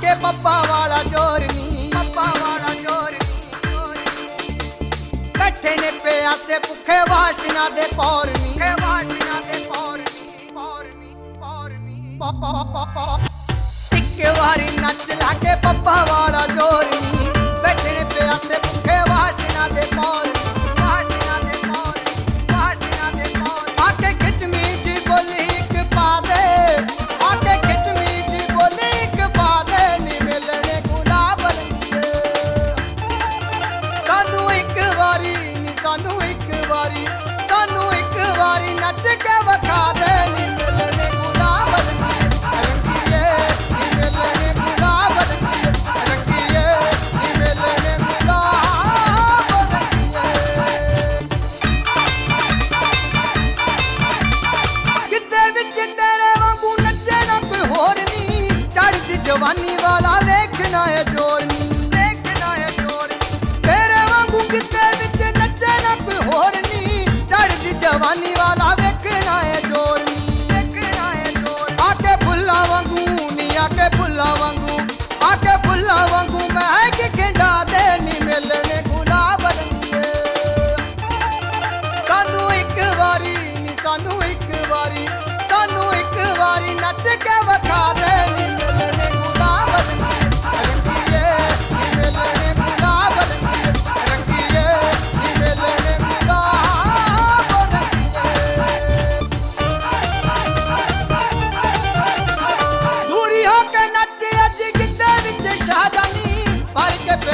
ਕੇ ਪੱਪਾ ਵਾਲਾ ਜੋਰ ਨੀ। ਪੱਪਾ ਵਾਲਾ ਜੋਰ ਬੈਠੇ ਨੇ ਪਿਆਸੇ ਭੁੱਖੇ ਵਾਸ਼ਨਾ ਦੇ ਪੌਰ ਨੀ। ਵਾਸ਼ਨਾ ਦੇ ਪੌਰ ਨੀ ਪੌਰ ਨੀ ਪੌਰ ਨੀ। ਇੱਕ ਵਾਰੀ ਨੱਚ ਲਾ ਕੇ ਪੱਪਾ ਜਵਾਨੀ ਵਾਲਾ ਵੇਖਣਾ ਏ ਜੋਰ ਨੀ ਵੇਖਣਾ ਏ ਜੋਰ ਤੇਰੇ ਵਾਂਗੂ ਕਿੱਦੇ ਵਿੱਚ ਨੱਚੇ ਨਾ ਕੋਈ ਹੋਰ ਨਹੀਂ ਚੜ੍ਹਦੀ ਜਵਾਨੀ ਵਾਲਾ ਵੇਖਣਾ ਏ ਜੋਰ ਨੀ ਵੇਖਣਾ ਏ ਜੋਰ ਆ ਕੇ ਫੁੱਲਾਂ ਵਾਂਗੂ ਨੀ ਆ ਕੇ ਫੁੱਲਾਂ ਵਾਂਗੂ। ਆ ਕੇ ਫੁੱਲਾਂ ਵਾਂਗੂ ਮਹਿਕ ਖਿੰਡਾ ਦੇ ਨੀ ਮਿਲਣੇ ਗੁਲਾਬ ਰੰਗੀਏ ਸਾਨੂੰ ਇੱਕ ਵਾਰੀ ਨੀ, ਸਾਨੂੰ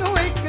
one week